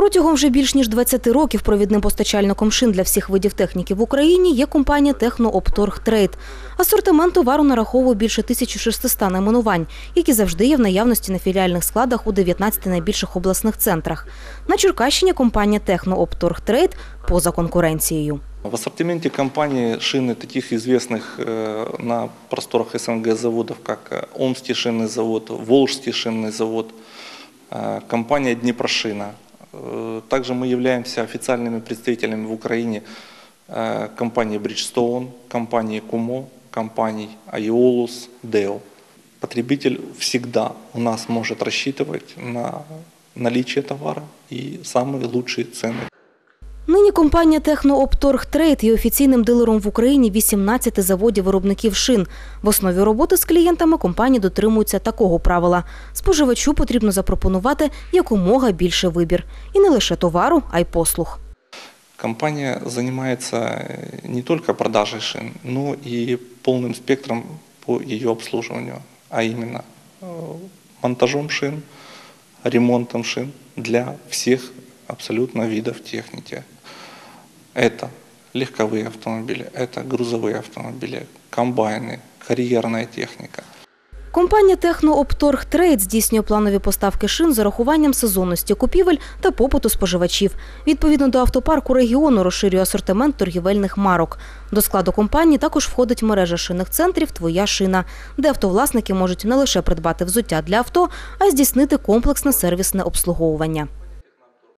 Протягом вже більш ніж 20 років провідним постачальником шин для всіх видів техніки в Україні є компанія Техноопторг Трейд. Асортимент товару нараховує більше 1600 найменувань, які завжди є в наявності на філіальних складах у 19 найбільших обласних центрах. На Черкащині компанія Техноопторг Трейд поза конкуренцією. В ассортименте компании шины таких известных э, на просторах СНГ заводов, как э, Омский шинный завод, Волжский шинный завод, э, компания Днепрошина. Э, Также мы являемся официальными представителями в Украине э, компании Bridgestone, компании Кумо, компаний Aiolus, Deo. Потребитель всегда у нас может рассчитывать на наличие товара и самые лучшие цены. Нині компанія Техноопторг Трейд є офіційним дилером в Україні 18 заводів виробників шин. В основі роботи з клієнтами компанії дотримуються такого правила: споживачу потрібно запропонувати якомога більше вибір. І не лише товару, а й послуг. Компания занимается э, не только продажей шин, но и полным спектром по ее обслуживанию, а именно э, монтажом шин, ремонтом шин для всех абсолютно видов техники. Это легковые автомобили, это грузовые автомобили, комбайны, карьерная техника. Компанія Техноопторг Трейд здійснює планові поставки шин з урахуванням сезонності купівель та попиту споживачів. Відповідно до автопарку регіону розширює асортимент торгівельних марок. До складу компанії також входить мережа шинних центрів Твоя шина, де автовласники можуть не лише придбати взуття для авто, а й здійснити комплексне сервісне обслуговування.